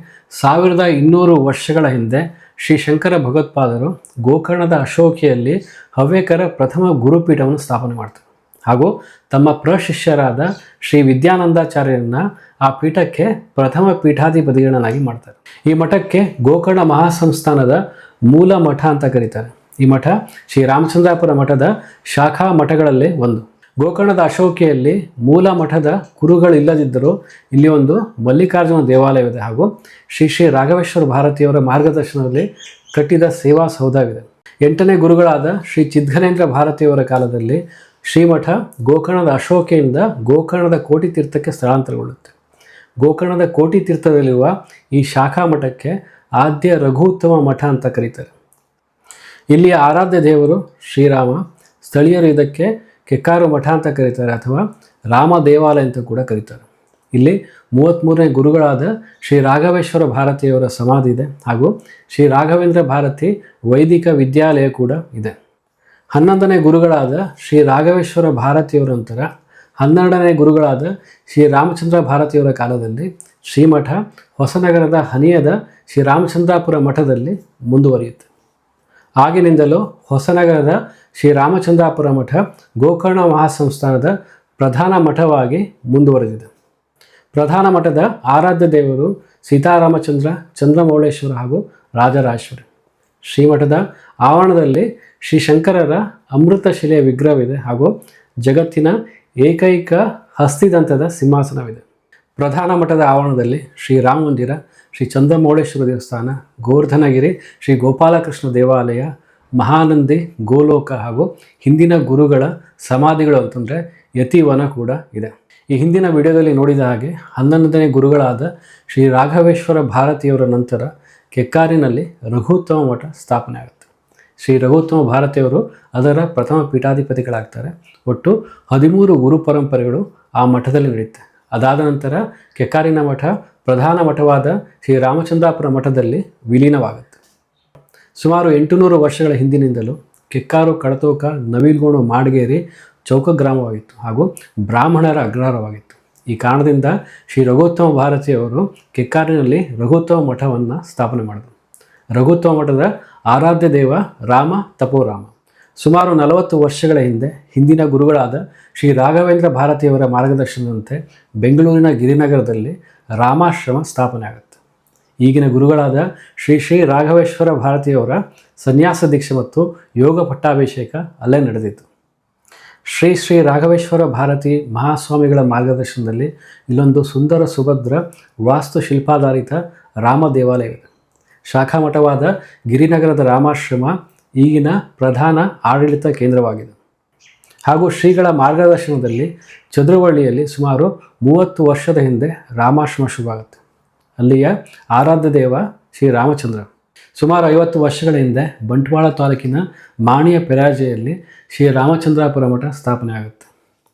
ಸಾವಿರದ ಇನ್ನೂರು ವರ್ಷಗಳ ಹಿಂದೆ ಶ್ರೀ ಶಂಕರ ಭಗವತ್ಪಾದರು ಗೋಕರ್ಣದ ಅಶೋಕಿಯಲ್ಲಿ ಹವ್ಯಕರ ಪ್ರಥಮ ಗುರುಪೀಠವನ್ನು ಸ್ಥಾಪನೆ ಮಾಡ್ತಾರೆ. ಹಾಗೂ ತಮ್ಮ ಪ್ರಶಿಷ್ಯರಾದ ಶ್ರೀ ವಿದ್ಯಾನಂದಾಚಾರ್ಯರನ್ನ ಆ ಪೀಠಕ್ಕೆ ಪ್ರಥಮ ಪೀಠಾಧಿಪತಿಗಳನ್ನಾಗಿ ಮಾಡ್ತಾರೆ. ಈ ಮಠಕ್ಕೆ ಗೋಕರ್ಣ ಮಹಾಸಂಸ್ಥಾನದ ಮೂಲ ಮಠ ಅಂತ ಕರೀತಾರೆ. ಈ ಮಠ ಶ್ರೀ ರಾಮಚಂದ್ರಾಪುರ ಮಠದ ಶಾಖಾ ಮಠಗಳಲ್ಲೇ ಒಂದು. ಗೋಕರ್ಣದ ಅಶೋಕೆಯಲ್ಲಿ ಮೂಲ ಮಠದ ಕುರುಗಳಿಲ್ಲದಿದ್ದರೂ ಇಲ್ಲಿ ಒಂದು ಮಲ್ಲಿಕಾರ್ಜುನ ದೇವಾಲಯವಿದೆ ಹಾಗೂ ಶ್ರೀ ಶ್ರೀ ರಾಘವೇಶ್ವರ ಭಾರತಿಯವರ ಮಾರ್ಗದರ್ಶನದಲ್ಲಿ ಕಟ್ಟಿದ ಸೇವಾ ಸೌಧವಿದೆ. ಎಂಟನೇ ಗುರುಗಳಾದ ಶ್ರೀ ಚಿದ್ಘನೇಂದ್ರ ಭಾರತಿಯವರ ಕಾಲದಲ್ಲಿ ಶ್ರೀಮಠ ಗೋಕರ್ಣದ ಅಶೋಕೆಯಿಂದ ಗೋಕರ್ಣದ ಕೋಟಿ ತೀರ್ಥಕ್ಕೆ ಸ್ಥಳಾಂತರಗೊಳ್ಳುತ್ತೆ. ಗೋಕರ್ಣದ ಕೋಟಿ ತೀರ್ಥದಲ್ಲಿರುವ ಈ ಶಾಖಾ ಮಠಕ್ಕೆ ಆದ್ಯ ರಘುತ್ತಮ ಮಠ ಅಂತ ಕರೀತಾರೆ. ಇಲ್ಲಿಯ ಆರಾಧ್ಯ ದೇವರು ಶ್ರೀರಾಮ, ಸ್ಥಳೀಯರು ಇದಕ್ಕೆ ಕೆಕ್ಕಾರು ಮಠ ಅಂತ ಕರೀತಾರೆ ಅಥವಾ ರಾಮ ದೇವಾಲಯ ಅಂತ ಕೂಡ ಕರೀತಾರೆ. ಇಲ್ಲಿ ಮೂವತ್ತ್ಮೂರನೇ ಗುರುಗಳಾದ ಶ್ರೀ ರಾಘವೇಶ್ವರ ಭಾರತಿಯವರ ಸಮಾಧಿ ಇದೆ ಹಾಗೂ ಶ್ರೀ ರಾಘವೇಂದ್ರ ಭಾರತಿ ವೈದಿಕ ವಿದ್ಯಾಲಯ ಕೂಡ ಇದೆ. ಹನ್ನೊಂದನೇ ಗುರುಗಳಾದ ಶ್ರೀ ರಾಘವೇಶ್ವರ ಭಾರತಿಯವರ ನಂತರ ಹನ್ನೆರಡನೇ ಗುರುಗಳಾದ ಶ್ರೀ ರಾಮಚಂದ್ರ ಭಾರತಿಯವರ ಕಾಲದಲ್ಲಿ ಶ್ರೀಮಠ ಹೊಸನಗರದ ಹನಿಯದ ಶ್ರೀ ರಾಮಚಂದ್ರಾಪುರ ಮಠದಲ್ಲಿ ಮುಂದುವರಿಯುತ್ತೆ. ಆಗಿನಿಂದಲೂ ಹೊಸನಗರದ ಶ್ರೀ ರಾಮಚಂದ್ರಾಪುರ ಮಠ ಗೋಕರ್ಣ ಮಹಾಸಂಸ್ಥಾನದ ಪ್ರಧಾನ ಮಠವಾಗಿ ಮುಂದುವರೆದಿದೆ. ಪ್ರಧಾನ ಮಠದ ಆರಾಧ್ಯ ದೇವರು ಸೀತಾರಾಮಚಂದ್ರ, ಚಂದ್ರಮೌಳೇಶ್ವರ ಹಾಗೂ ರಾಜರಾಜೇಶ್ವರಿ. ಶ್ರೀಮಠದ ಆವರಣದಲ್ಲಿ ಶ್ರೀ ಶಂಕರರ ಅಮೃತ ಶಿಲೆಯ ವಿಗ್ರಹವಿದೆ ಹಾಗೂ ಜಗತ್ತಿನ ಏಕೈಕ ಹಸ್ತಿದಂತದ ಸಿಂಹಾಸನವಿದೆ. ಪ್ರಧಾನ ಮಠದ ಆವರಣದಲ್ಲಿ ಶ್ರೀ ರಾಮ ಮಂದಿರ ಶ್ರೀ ಚಂದ್ರಮೌಳೇಶ್ವರ ದೇವಸ್ಥಾನ ಗೋರ್ಧನಗಿರಿ ಶ್ರೀ ಗೋಪಾಲಕೃಷ್ಣ ದೇವಾಲಯ ಮಹಾನಂದಿ, ಗೋಲೋಕ ಹಾಗೂ ಹಿಂದಿನ ಗುರುಗಳ ಸಮಾಧಿಗಳು ಅಂತಂದರೆ ಯತಿವನ ಕೂಡ ಇದೆ. ಈ ಹಿಂದಿನ ವಿಡಿಯೋದಲ್ಲಿ ನೋಡಿದ ಹಾಗೆ ಹನ್ನೊಂದನೇ ಗುರುಗಳಾದ ಶ್ರೀ ರಾಘವೇಶ್ವರ ಭಾರತಿಯವರ ನಂತರ ಕೆಕ್ಕಾರಿನಲ್ಲಿ ರಘುತ್ತಮ ಮಠ ಸ್ಥಾಪನೆ ಆಗುತ್ತೆ. ಶ್ರೀ ರಘುತ್ತಮ ಭಾರತಿಯವರು ಅದರ ಪ್ರಥಮ ಪೀಠಾಧಿಪತಿಗಳಾಗ್ತಾರೆ. ಒಟ್ಟು ಹದಿಮೂರು ಗುರು ಪರಂಪರೆಗಳು ಆ ಮಠದಲ್ಲಿ ನಡೆಯುತ್ತೆ. ಅದಾದ ನಂತರ ಕೆಕ್ಕಾರಿನ ಮಠ ಪ್ರಧಾನ ಮಠವಾದ ಶ್ರೀ ರಾಮಚಂದ್ರಾಪುರ ಮಠದಲ್ಲಿ ವಿಲೀನವಾಗುತ್ತೆ. ಸುಮಾರು ಎಂಟುನೂರು ವರ್ಷಗಳ ಹಿಂದಿನಿಂದಲೂ ಕೆಕ್ಕಾರು, ಕಡತೋಕ, ನವಿಲ್ಗೋಣು, ಮಾಡಗೇರಿ ಚೌಕ ಗ್ರಾಮವಾಗಿತ್ತು ಹಾಗೂ ಬ್ರಾಹ್ಮಣರ ಅಗ್ರಹಾರವಾಗಿತ್ತು. ಈ ಕಾರಣದಿಂದ ಶ್ರೀ ರಘುತ್ತಮ ಭಾರತಿಯವರು ಕೆಕ್ಕಾರಿನಲ್ಲಿ ರಘುತ್ತಮ ಮಠವನ್ನು ಸ್ಥಾಪನೆ ಮಾಡಿದರು. ರಘುತ್ತಮ ಮಠದ ಆರಾಧ್ಯ ದೇವ ರಾಮ ತಪೋರಾಮ. ಸುಮಾರು ನಲವತ್ತು ವರ್ಷಗಳ ಹಿಂದೆ ಹಿಂದಿನ ಗುರುಗಳಾದ ಶ್ರೀ ರಾಘವೇಂದ್ರ ಭಾರತಿಯವರ ಮಾರ್ಗದರ್ಶನದಂತೆ ಬೆಂಗಳೂರಿನ ಗಿರಿನಗರದಲ್ಲಿ ರಾಮಾಶ್ರಮ ಸ್ಥಾಪನೆ ಆಗುತ್ತೆ ಈಗಿನ ಗುರುಗಳಾದ ಶ್ರೀ ಶ್ರೀ ರಾಘವೇಶ್ವರ ಭಾರತಿಯವರ ಸನ್ಯಾಸ ದೀಕ್ಷೆ ಮತ್ತು ಯೋಗ ಪಟ್ಟಾಭಿಷೇಕ ಅಲ್ಲೇ ನಡೆದಿತ್ತು. ಶ್ರೀ ಶ್ರೀ ರಾಘವೇಶ್ವರ ಭಾರತಿ ಮಹಾಸ್ವಾಮಿಗಳ ಮಾರ್ಗದರ್ಶನದಲ್ಲಿ ಇಲ್ಲೊಂದು ಸುಂದರ ಸುಭದ್ರ ವಾಸ್ತುಶಿಲ್ಪಾಧಾರಿತ ರಾಮ ದೇವಾಲಯವಿದೆ. ಶಾಖಾ ಮಠವಾದ ಗಿರಿನಗರದ ರಾಮಾಶ್ರಮ ಈಗಿನ ಪ್ರಧಾನ ಆಡಳಿತ ಕೇಂದ್ರವಾಗಿದೆ. ಹಾಗೂ ಶ್ರೀಗಳ ಮಾರ್ಗದರ್ಶನದಲ್ಲಿ ಚದುರವಳ್ಳಿಯಲ್ಲಿ ಸುಮಾರು ಮೂವತ್ತು ವರ್ಷದ ಹಿಂದೆ ರಾಮಾಶ್ರಮ ಶುರುವಾಗುತ್ತೆ. ಅಲ್ಲಿಯ ಆರಾಧ್ಯ ದೇವ ಶ್ರೀ ರಾಮಚಂದ್ರ. ಸುಮಾರು ಐವತ್ತು ವರ್ಷಗಳ ಹಿಂದೆ ಬಂಟ್ವಾಳ ತಾಲೂಕಿನ ಮಾಣಿಯ ಪೆರಾಜೆಯಲ್ಲಿ ಶ್ರೀ ರಾಮಚಂದ್ರಾಪುರ ಮಠ ಸ್ಥಾಪನೆ ಆಗುತ್ತೆ.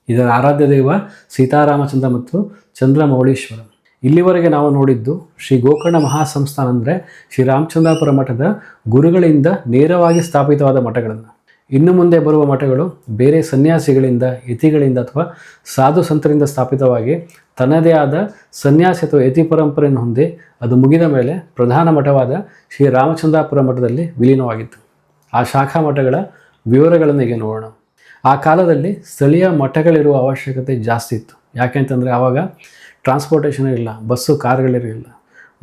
ಇದರ ಆರಾಧ್ಯ ದೇವ ಸೀತಾರಾಮಚಂದ್ರ ಮತ್ತು ಚಂದ್ರಮೌಳೀಶ್ವರ ಇಲ್ಲಿವರೆಗೆ ನಾವು ನೋಡಿದ್ದು ಶ್ರೀ ಗೋಕರ್ಣ ಮಹಾಸಂಸ್ಥಾನ ಅಂದರೆ ಶ್ರೀ ರಾಮಚಂದ್ರಾಪುರ ಮಠದ ಗುರುಗಳಿಂದ ನೇರವಾಗಿ ಸ್ಥಾಪಿತವಾದ ಮಠಗಳನ್ನು. ಇನ್ನು ಮುಂದೆ ಬರುವ ಮಠಗಳು ಬೇರೆ ಸನ್ಯಾಸಿಗಳಿಂದ ಯತಿಗಳಿಂದ ಅಥವಾ ಸಾಧು ಸಂತರಿಂದ ಸ್ಥಾಪಿತವಾಗಿ ತನ್ನದೇ ಆದ ಸನ್ಯಾಸಿ ಅಥವಾ ಯತಿ ಪರಂಪರೆಯನ್ನು ಹೊಂದಿ ಅದು ಮುಗಿದ ಮೇಲೆ ಪ್ರಧಾನ ಮಠವಾದ ಶ್ರೀ ರಾಮಚಂದ್ರಾಪುರ ಮಠದಲ್ಲಿ ವಿಲೀನವಾಗಿತ್ತು. ಆ ಶಾಖಾ ಮಠಗಳ ವಿವರಗಳನ್ನು ಈಗ ನೋಡೋಣ. ಆ ಕಾಲದಲ್ಲಿ ಸ್ಥಳೀಯ ಮಠಗಳಿರುವ ಅವಶ್ಯಕತೆ ಜಾಸ್ತಿ ಇತ್ತು. ಯಾಕೆಂತಂದರೆ ಆವಾಗ ಟ್ರಾನ್ಸ್ಪೋರ್ಟೇಷನ್ ಇರಲಿಲ್ಲ, ಬಸ್ಸು ಕಾರ್ಗಳಿರಲಿಲ್ಲ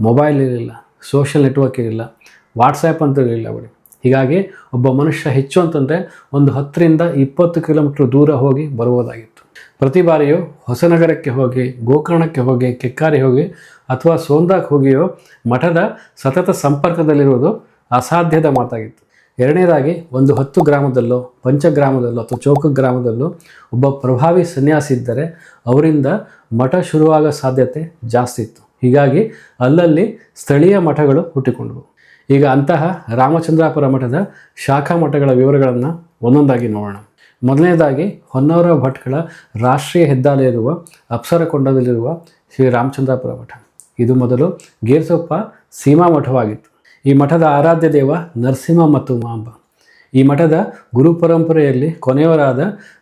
ಮೊಬೈಲ್ ಇರಲಿಲ್ಲ ಸೋಷಿಯಲ್ ನೆಟ್ವರ್ಕ್ ಇರಲಿಲ್ಲ ವಾಟ್ಸಾಪ್ ಅಂತ ಇರಲಿಲ್ಲ ಬಿಡಿ. ಹೀಗಾಗಿ ಒಬ್ಬ ಮನುಷ್ಯ ಹೆಚ್ಚು ಅಂತಂದರೆ ಒಂದು ಹತ್ತರಿಂದ ಇಪ್ಪತ್ತು ಕಿಲೋಮೀಟ್ರ್ ದೂರ ಹೋಗಿ ಬರ್ಬೋದಾಗಿತ್ತು ಪ್ರತಿ ಬಾರಿಯೂ ಹೊಸನಗರಕ್ಕೆ ಹೋಗಿ, ಗೋಕರ್ಣಕ್ಕೆ ಹೋಗಿ, ಕೆಕ್ಕಾರಿ ಹೋಗಿ ಅಥವಾ ಸೋಂದಾಕ್ ಹೋಗಿಯೋ ಮಠದ ಸತತ ಸಂಪರ್ಕದಲ್ಲಿರುವುದು ಅಸಾಧ್ಯದ ಮಾತಾಗಿತ್ತು. ಎರಡನೇದಾಗಿ, ಒಂದು ಹತ್ತು ಗ್ರಾಮದಲ್ಲೋ ಪಂಚ ಗ್ರಾಮದಲ್ಲೋ ಅಥವಾ ಚೌಕ ಗ್ರಾಮದಲ್ಲೋ ಒಬ್ಬ ಪ್ರಭಾವಿ ಸನ್ಯಾಸಿ ಇದ್ದರೆ ಅವರಿಂದ ಮಠ ಶುರುವಾಗೋ ಸಾಧ್ಯತೆ ಜಾಸ್ತಿ ಇತ್ತು. ಹೀಗಾಗಿ ಅಲ್ಲಲ್ಲಿ ಸ್ಥಳೀಯ ಮಠಗಳು ಹುಟ್ಟಿಕೊಂಡವು. ಈಗ ಅಂತಹ ರಾಮಚಂದ್ರಾಪುರ ಮಠದ ಶಾಖಾ ಮಠಗಳ ವಿವರಗಳನ್ನು ಒಂದೊಂದಾಗಿ ನೋಡೋಣ. ಮೊದಲನೇದಾಗಿ ಹೊನ್ನವರ ಭಟ್ಗಳ ರಾಷ್ಟ್ರೀಯ ಹೆದ್ದಾರಿ ಇರುವ ಅಪ್ಸರಕೊಂಡದಲ್ಲಿರುವ ಶ್ರೀ ರಾಮಚಂದ್ರಾಪುರ ಮಠ. ಇದು ಮೊದಲು ಗೇರ್ಸೊಪ್ಪ ಸೀಮಾ ಮಠವಾಗಿತ್ತು. ಈ ಮಠದ ಆರಾಧ್ಯ ದೇವ ನರಸಿಂಹ ಮತ್ತು ಮಾಂಬ. ಈ ಮಠದ ಗುರು ಪರಂಪರೆಯಲ್ಲಿ ಕೊನೆಯವರಾದ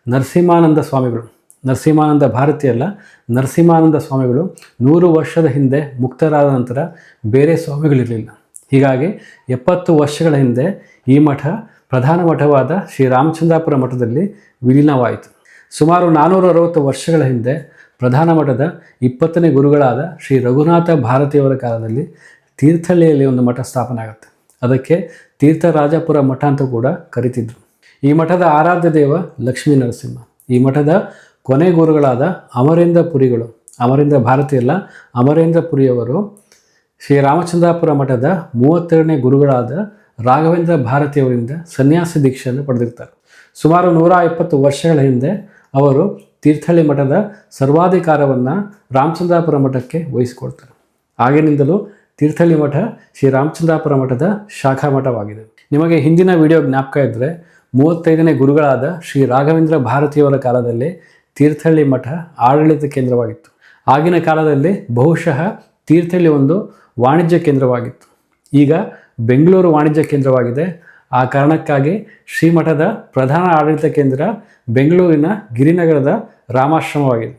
ನರಸಿಂಹಾನಂದ ಸ್ವಾಮಿಗಳು. ನರಸಿಂಹಾನಂದ ಭಾರತಿಯಲ್ಲ ನರಸಿಂಹಾನಂದ ಸ್ವಾಮಿಗಳು ನೂರು ವರ್ಷದ ಹಿಂದೆ ಮುಕ್ತರಾದ ನಂತರ ಬೇರೆ ಸ್ವಾಮಿಗಳಿರಲಿಲ್ಲ. ಹೀಗಾಗಿ ಎಪ್ಪತ್ತು ವರ್ಷಗಳ ಹಿಂದೆ ಈ ಮಠ ಪ್ರಧಾನ ಮಠವಾದ ಶ್ರೀ ರಾಮಚಂದ್ರಾಪುರ ಮಠದಲ್ಲಿ ವಿಲೀನವಾಯಿತು. ಸುಮಾರು ನಾನ್ನೂರ ಅರವತ್ತು ವರ್ಷಗಳ ಹಿಂದೆ ಪ್ರಧಾನ ಮಠದ ಇಪ್ಪತ್ತನೇ ಗುರುಗಳಾದ ಶ್ರೀ ರಘುನಾಥ ಭಾರತಿಯವರ ಕಾಲದಲ್ಲಿ ತೀರ್ಥಹಳ್ಳಿಯಲ್ಲಿ ಒಂದು ಮಠ ಸ್ಥಾಪನೆ ಆಗುತ್ತೆ. ಅದಕ್ಕೆ ತೀರ್ಥರಾಜಪುರ ಮಠ ಅಂತ ಕೂಡ ಕರಿತಿದ್ರು. ಈ ಮಠದ ಆರಾಧ್ಯ ದೇವ ಲಕ್ಷ್ಮೀ ನರಸಿಂಹ. ಈ ಮಠದ ಕೊನೆ ಗುರುಗಳಾದ ಅಮರೇಂದ್ರ ಪುರಿಗಳು. ಅಮರೇಂದ್ರ ಭಾರತಿಯಲ್ಲ ಅಮರೇಂದ್ರ ಪುರಿಯವರು ಶ್ರೀ ರಾಮಚಂದ್ರಾಪುರ ಮಠದ ಮೂವತ್ತೆರಡನೇ ಗುರುಗಳಾದ ರಾಘವೇಂದ್ರ ಭಾರತಿಯವರಿಂದ ಸನ್ಯಾಸಿ ದೀಕ್ಷೆಯನ್ನು ಪಡೆದಿರ್ತಾರೆ. ಸುಮಾರು ನೂರ ಇಪ್ಪತ್ತು ವರ್ಷಗಳ ಹಿಂದೆ ಅವರು ತೀರ್ಥಹಳ್ಳಿ ಮಠದ ಸರ್ವಾಧಿಕಾರವನ್ನು ರಾಮಚಂದ್ರಾಪುರ ಮಠಕ್ಕೆ ವಹಿಸಿಕೊಡ್ತಾರೆ. ಆಗಿನಿಂದಲೂ ತೀರ್ಥಹಳ್ಳಿ ಮಠ ಶ್ರೀ ರಾಮಚಂದ್ರಾಪುರ ಮಠದ ಶಾಖಾ ಮಠವಾಗಿದೆ. ನಿಮಗೆ ಹಿಂದಿನ ವಿಡಿಯೋ ಜ್ಞಾಪಕ ಇದ್ದರೆ ಮೂವತ್ತೈದನೇ ಗುರುಗಳಾದ ಶ್ರೀ ರಾಘವೇಂದ್ರ ಭಾರತಿಯವರ ಕಾಲದಲ್ಲಿ ತೀರ್ಥಹಳ್ಳಿ ಮಠ ಆಡಳಿತ ಕೇಂದ್ರವಾಗಿತ್ತು. ಆಗಿನ ಕಾಲದಲ್ಲಿ ಬಹುಶಃ ತೀರ್ಥಹಳ್ಳಿ ಒಂದು ವಾಣಿಜ್ಯ ಕೇಂದ್ರವಾಗಿತ್ತು. ಈಗ ಬೆಂಗಳೂರು ವಾಣಿಜ್ಯ ಕೇಂದ್ರವಾಗಿದೆ. ಆ ಕಾರಣಕ್ಕಾಗಿ ಶ್ರೀಮಠದ ಪ್ರಧಾನ ಆಡಳಿತ ಕೇಂದ್ರ ಬೆಂಗಳೂರಿನ ಗಿರಿನಗರದ ರಾಮಾಶ್ರಮವಾಗಿದೆ.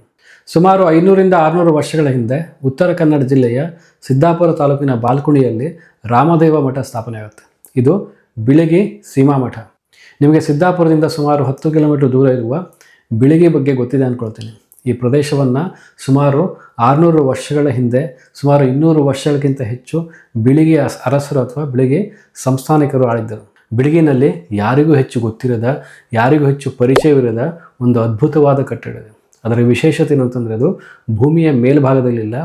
ಸುಮಾರು ಐನೂರಿಂದ ಆರುನೂರು ವರ್ಷಗಳ ಹಿಂದೆ ಉತ್ತರ ಕನ್ನಡ ಜಿಲ್ಲೆಯ ಸಿದ್ದಾಪುರ ತಾಲೂಕಿನ ಬಾಲ್ಕುಣಿಯಲ್ಲಿ ರಾಮದೇವ ಮಠ ಸ್ಥಾಪನೆ ಆಗುತ್ತೆ ಇದು ಬಿಳಿಗಿ ಸೀಮಾ ಮಠ. ನಿಮಗೆ ಸಿದ್ದಾಪುರದಿಂದ ಸುಮಾರು ಹತ್ತು ಕಿಲೋಮೀಟರ್ ದೂರ ಇರುವ ಬಿಳಿಗಿ ಬಗ್ಗೆ ಗೊತ್ತಿದೆ ಅಂದ್ಕೊಳ್ತೀನಿ. ಈ ಪ್ರದೇಶವನ್ನು ಸುಮಾರು ಆರುನೂರು ವರ್ಷಗಳ ಹಿಂದೆ, ಸುಮಾರು ಇನ್ನೂರು ವರ್ಷಗಳಿಗಿಂತ ಹೆಚ್ಚು ಬಿಳಿಗಿ ಅರಸರು ಅಥವಾ ಬಿಳಿಗಿ ಸಂಸ್ಥಾನಿಕರು ಆಳಿದ್ದರು. ಬಿಳಿಗಿನಲ್ಲಿ ಯಾರಿಗೂ ಹೆಚ್ಚು ಗೊತ್ತಿರದ, ಯಾರಿಗೂ ಹೆಚ್ಚು ಪರಿಚಯವಿರದ ಒಂದು ಅದ್ಭುತವಾದ ಕಟ್ಟಡ ಇದೆ. ಅದರ ವಿಶೇಷತೆ ಏನು ಅಂತಂದರೆ ಅದು ಭೂಮಿಯ ಮೇಲ್ಭಾಗದಲ್ಲಿಲ್ಲ,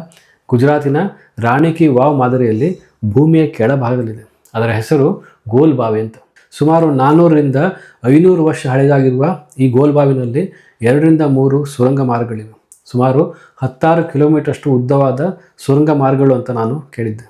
ಗುಜರಾತಿನ ರಾಣಿ ಕಿ ವಾವ್ ಮಾದರಿಯಲ್ಲಿ ಭೂಮಿಯ ಕೆಳಭಾಗದಲ್ಲಿದೆ. ಅದರ ಹೆಸರು ಗೋಲ್ ಬಾವಿ ಅಂತ. ಸುಮಾರು ನಾನ್ನೂರರಿಂದ ಐನೂರು ವರ್ಷ ಹಳೆಯದಾಗಿರುವ ಈ ಗೋಲ್ ಬಾವಿನಲ್ಲಿ ಎರಡರಿಂದ ಮೂರು ಸುರಂಗ ಮಾರ್ಗಗಳಿವೆ. ಸುಮಾರು ಹತ್ತಾರು ಕಿಲೋಮೀಟರ್ಷ್ಟು ಉದ್ದವಾದ ಸುರಂಗ ಮಾರ್ಗಗಳು ಅಂತ ನಾನು ಕೇಳಿದ್ದೆ.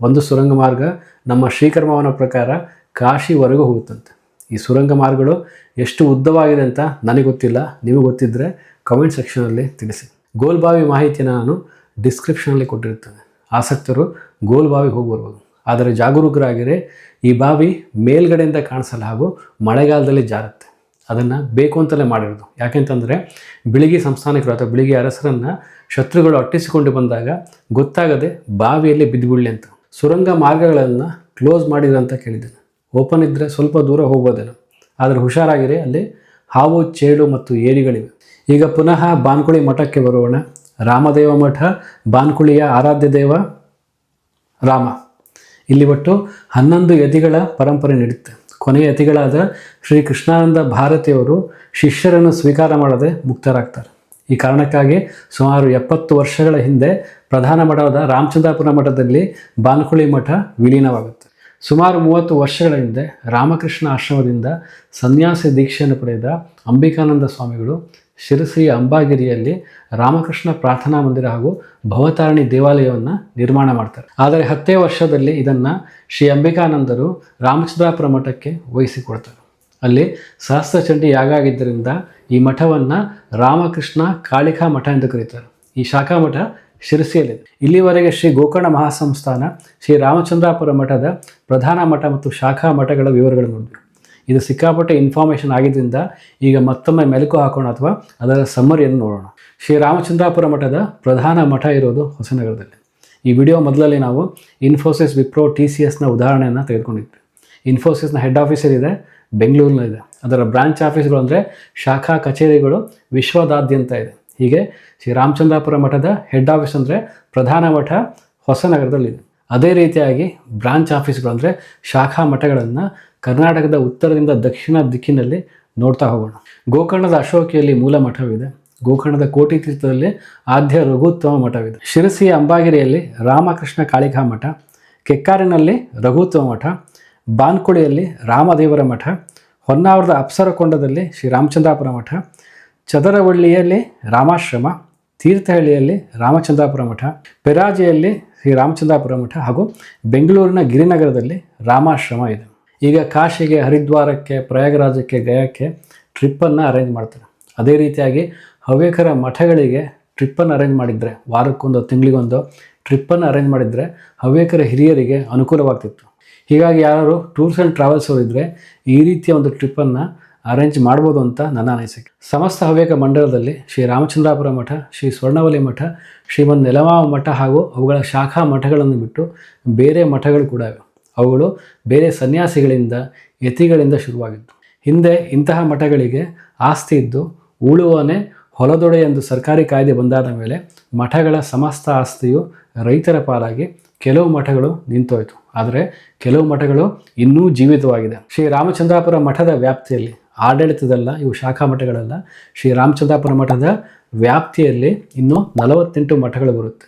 ಒಂದು ಸುರಂಗ ಮಾರ್ಗ ನಮ್ಮ ಶ್ರೀಕರ್ಮವನ ಪ್ರಕಾರ ಕಾಶಿವರೆಗೂ ಹೋಗುತ್ತಂತೆ. ಈ ಸುರಂಗ ಮಾರ್ಗಗಳು ಎಷ್ಟು ಉದ್ದವಾಗಿದೆ ಅಂತ ನನಗೆ ಗೊತ್ತಿಲ್ಲ. ನಿಮಗೆ ಗೊತ್ತಿದ್ದರೆ ಕಮೆಂಟ್ ಸೆಕ್ಷನಲ್ಲಿ ತಿಳಿಸಿ. ಗೋಲ್ಬಾವಿ ಮಾಹಿತಿಯನ್ನು ನಾನು ಡಿಸ್ಕ್ರಿಪ್ಷನಲ್ಲಿ ಕೊಟ್ಟಿರ್ತೇನೆ. ಆಸಕ್ತರು ಗೋಲ್ಬಾವಿಗೆ ಹೋಗಿ ಬರ್ಬೋದು. ಆದರೆ ಜಾಗರೂಕರಾಗಿರಿ ಈ ಬಾವಿ ಮೇಲ್ಗಡೆಯಿಂದ ಕಾಣಿಸಲು ಹಾಗೂ ಮಳೆಗಾಲದಲ್ಲಿ ಜಾರುತ್ತೆ. ಅದನ್ನು ಬೇಕು ಅಂತಲೇ ಮಾಡಿರೋದು. ಯಾಕೆಂತಂದರೆ ಬಿಳಿಗಿ ಸಂಸ್ಥಾನಿಕರು ಅಥವಾ ಬಿಳಿಗಿ ಅರಸರನ್ನು ಶತ್ರುಗಳು ಅಟ್ಟಿಸಿಕೊಂಡು ಬಂದಾಗ ಗೊತ್ತಾಗದೆ ಬಾವಿಯಲ್ಲಿ ಬಿದ್ದುಬಿಡಲಿ ಅಂತ. ಸುರಂಗ ಮಾರ್ಗಗಳನ್ನು ಕ್ಲೋಸ್ ಮಾಡಿದ್ರಂತ ಕೇಳಿದ್ದೇನೆ. ಓಪನ್ ಇದ್ದರೆ ಸ್ವಲ್ಪ ದೂರ ಹೋಗ್ಬೋದೇನು. ಆದರೆ ಹುಷಾರಾಗಿರಿ, ಅಲ್ಲಿ ಹಾವು ಚೇಳು ಮತ್ತು ಏರಿಗಳಿವೆ. ಈಗ ಪುನಃ ಬಾನ್ಕುಳಿ ಮಠಕ್ಕೆ ಬರೋಣ. ರಾಮದೇವ ಮಠ, ಬಾನ್ಕುಳಿಯ ಆರಾಧ್ಯ ದೇವ ರಾಮ. ಇಲ್ಲಿ ಒಟ್ಟು ಹನ್ನೊಂದು ಯದಿಗಳ ಪರಂಪರೆ ನಡೆಯುತ್ತೆ. ಕೊನೆಯ ಅತಿಗಳಾದ ಶ್ರೀ ಕೃಷ್ಣಾನಂದ ಭಾರತಿಯವರು ಶಿಷ್ಯರನ್ನು ಸ್ವೀಕಾರ ಮಾಡದೆ ಮುಕ್ತರಾಗ್ತಾರೆ. ಈ ಕಾರಣಕ್ಕಾಗಿ ಸುಮಾರು ಎಪ್ಪತ್ತು ವರ್ಷಗಳ ಹಿಂದೆ ಪ್ರಧಾನ ಮಠವಾದ ರಾಮಚಂದ್ರಾಪುರ ಮಠದಲ್ಲಿ ಬಾನ್ಕುಳಿ ಮಠ ವಿಲೀನವಾಗುತ್ತೆ. ಸುಮಾರು ಮೂವತ್ತು ವರ್ಷಗಳ ಹಿಂದೆ ರಾಮಕೃಷ್ಣ ಆಶ್ರಮದಿಂದ ಸನ್ಯಾಸಿ ದೀಕ್ಷೆಯನ್ನು ಪಡೆದ ಅಂಬಿಕಾನಂದ ಸ್ವಾಮಿಗಳು ಶಿರಸಿಯ ಅಂಬಾಗಿರಿಯಲ್ಲಿ ರಾಮಕೃಷ್ಣ ಪ್ರಾರ್ಥನಾ ಮಂದಿರ ಹಾಗೂ ಭವತಾರಣಿ ದೇವಾಲಯವನ್ನು ನಿರ್ಮಾಣ ಮಾಡ್ತಾರೆ. ಆದರೆ ಹತ್ತೇ ವರ್ಷದಲ್ಲಿ ಇದನ್ನು ಶ್ರೀ ಅಂಬಿಕಾನಂದರು ರಾಮಚಂದ್ರಾಪುರ ಮಠಕ್ಕೆ ವಹಿಸಿಕೊಡ್ತಾರೆ ಅಲ್ಲಿ ಸಹಸ್ರಚಂಡಿ ಯಾಗ ಆಗಿದ್ದರಿಂದ ಈ ಮಠವನ್ನು ರಾಮಕೃಷ್ಣ ಕಾಳಿಕಾ ಮಠ ಎಂದು ಕರೀತಾರೆ. ಈ ಶಾಖಾ ಮಠ ಶಿರಸಿಯಲ್ಲಿದೆ. ಇಲ್ಲಿವರೆಗೆ ಶ್ರೀ ಗೋಕರ್ಣ ಮಹಾಸಂಸ್ಥಾನ ಶ್ರೀ ರಾಮಚಂದ್ರಾಪುರ ಮಠದ ಪ್ರಧಾನ ಮಠ ಮತ್ತು ಶಾಖಾ ಮಠಗಳ ವಿವರಗಳನ್ನು ನೋಡಿದ್ವಿ ಇದು ಸಿಕ್ಕಾಪಟ್ಟೆ ಇನ್ಫಾರ್ಮೇಷನ್ ಆಗಿದ್ದರಿಂದ ಈಗ ಮತ್ತೊಮ್ಮೆ ಮೆಲುಕು ಹಾಕೋಣ ಅಥವಾ ಅದರ ಸಮ್ಮರಿಯನ್ನು ನೋಡೋಣ. ಶ್ರೀ ರಾಮಚಂದ್ರಾಪುರ ಮಠದ ಪ್ರಧಾನ ಮಠ ಇರೋದು ಹೊಸನಗರದಲ್ಲಿ. ಈ ವಿಡಿಯೋ ಮೊದಲಲ್ಲಿ ನಾವು ಇನ್ಫೋಸಿಸ್ ವಿಪ್ರೋ ಟಿ ಸಿ ಎಸ್ನ ಉದಾಹರಣೆಯನ್ನು ತೆಗೆದುಕೊಂಡಿದ್ವಿ. ಇನ್ಫೋಸಿಸ್ನ ಹೆಡ್ ಆಫೀಸರ್ ಇದೆ, ಬೆಂಗಳೂರಿನಲ್ಲಿದೆ. ಅದರ ಬ್ರಾಂಚ್ ಆಫೀಸ್ಗಳು ಅಂದರೆ ಶಾಖಾ ಕಚೇರಿಗಳು ವಿಶ್ವದಾದ್ಯಂತ ಇದೆ. ಹೀಗೆ ಶ್ರೀ ರಾಮಚಂದ್ರಾಪುರ ಮಠದ ಹೆಡ್ ಆಫೀಸ್ ಅಂದರೆ ಪ್ರಧಾನ ಮಠ ಹೊಸನಗರದಲ್ಲಿದೆ. ಅದೇ ರೀತಿಯಾಗಿ ಬ್ರಾಂಚ್ ಆಫೀಸ್ಗಳು ಅಂದರೆ ಶಾಖಾ ಮಠಗಳನ್ನು ಕರ್ನಾಟಕದ ಉತ್ತರದಿಂದ ದಕ್ಷಿಣ ದಿಕ್ಕಿನಲ್ಲಿ ನೋಡ್ತಾ ಹೋಗೋಣ. ಗೋಕರ್ಣದ ಅಶೋಕಿಯಲ್ಲಿ ಮೂಲ ಮಠವಿದೆ. ಗೋಕರ್ಣದ ಕೋಟಿ ತೀರ್ಥದಲ್ಲಿ ಆದ್ಯ ರಘುತ್ತಮ ಮಠವಿದೆ. ಶಿರಸಿಯ ಅಂಬಾಗಿರಿಯಲ್ಲಿ ರಾಮಕೃಷ್ಣ ಕಾಳಿಕಾ ಮಠ, ಕೆಕ್ಕಾರಿನಲ್ಲಿ ರಘುತ್ತಮ ಮಠ, ಬಾನ್ಕುಳಿಯಲ್ಲಿ ರಾಮದೇವರ ಮಠ, ಹೊನ್ನಾವರದ ಅಪ್ಸರಕೊಂಡದಲ್ಲಿ ಶ್ರೀ ರಾಮಚಂದ್ರಾಪುರ ಮಠ, ಚದರವಳ್ಳಿಯಲ್ಲಿ ರಾಮಾಶ್ರಮ, ತೀರ್ಥಹಳ್ಳಿಯಲ್ಲಿ ರಾಮಚಂದ್ರಾಪುರ ಮಠ, ಪೆರಾಜೆಯಲ್ಲಿ ಶ್ರೀ ರಾಮಚಂದ್ರಾಪುರ ಮಠ ಹಾಗೂ ಬೆಂಗಳೂರಿನ ಗಿರಿನಗರದಲ್ಲಿ ರಾಮಾಶ್ರಮ ಇದೆ. ಈಗ ಕಾಶಿಗೆ, ಹರಿದ್ವಾರಕ್ಕೆ ಪ್ರಯಾಗರಾಜಕ್ಕೆ ಗಯಾಕ್ಕೆ ಟ್ರಿಪ್ಪನ್ನು ಅರೇಂಜ್ ಮಾಡ್ತಾರೆ. ಅದೇ ರೀತಿಯಾಗಿ ಹವ್ಯಕರ ಮಠಗಳಿಗೆ ಟ್ರಿಪ್ಪನ್ನು ಅರೇಂಜ್ ಮಾಡಿದರೆ, ವಾರಕ್ಕೊಂದು, ತಿಂಗಳಿಗೊಂದು ಟ್ರಿಪ್ಪನ್ನು ಅರೇಂಜ್ ಮಾಡಿದರೆ ಹವ್ಯಕರ ಹಿರಿಯರಿಗೆ ಅನುಕೂಲವಾಗ್ತಿತ್ತು. ಹೀಗಾಗಿ ಯಾರು ಟೂರ್ಸ್ ಆ್ಯಂಡ್ ಟ್ರಾವೆಲ್ಸ್ ಅವರಿದ್ದರೆ ಈ ರೀತಿಯ ಒಂದು ಟ್ರಿಪ್ಪನ್ನು ಅರೇಂಜ್ ಮಾಡ್ಬೋದು ಅಂತ ನನ್ನ ಅನಿಸಿಕೆ. ಸಮಸ್ತ ಹವ್ಯಕ ಮಂಡಲದಲ್ಲಿ ಶ್ರೀ ರಾಮಚಂದ್ರಾಪುರ ಮಠ, ಶ್ರೀ ಸ್ವರ್ಣವಲಿ ಮಠ ಶ್ರೀಮನ್ ನೆಲಮಾವ ಮಠ ಹಾಗೂ ಅವುಗಳ ಶಾಖಾ ಮಠಗಳನ್ನು ಬಿಟ್ಟು ಬೇರೆ ಮಠಗಳು ಕೂಡ ಇವೆ. ಅವುಗಳು ಬೇರೆ ಸನ್ಯಾಸಿಗಳಿಂದ, ಯತಿಗಳಿಂದ ಶುರುವಾಗಿದ್ದು. ಹಿಂದೆ ಇಂತಹ ಮಠಗಳಿಗೆ ಆಸ್ತಿ ಇದ್ದು ಉಳುವನೆ ಹೊಲದೊಡೆ ಎಂದು ಸರ್ಕಾರಿ ಕಾಯ್ದೆ ಬಂದಾದ ಮೇಲೆ ಮಠಗಳ ಸಮಸ್ತ ಆಸ್ತಿಯು ರೈತರ ಪಾಲಾಗಿ ಕೆಲವು ಮಠಗಳು ನಿಂತೋಯಿತು. ಆದರೆ ಕೆಲವು ಮಠಗಳು ಇನ್ನೂ ಜೀವಿತವಾಗಿದೆ. ಶ್ರೀ ರಾಮಚಂದ್ರಾಪುರ ಮಠದ ವ್ಯಾಪ್ತಿಯಲ್ಲಿ ಆಡಳಿತದಲ್ಲ, ಇವು ಶಾಖಾ ಮಠಗಳಲ್ಲ, ಶ್ರೀ ರಾಮಚಂದ್ರಾಪುರ ಮಠದ ವ್ಯಾಪ್ತಿಯಲ್ಲಿ ಇನ್ನೂ ನಲವತ್ತೆಂಟು ಮಠಗಳು ಬರುತ್ತೆ.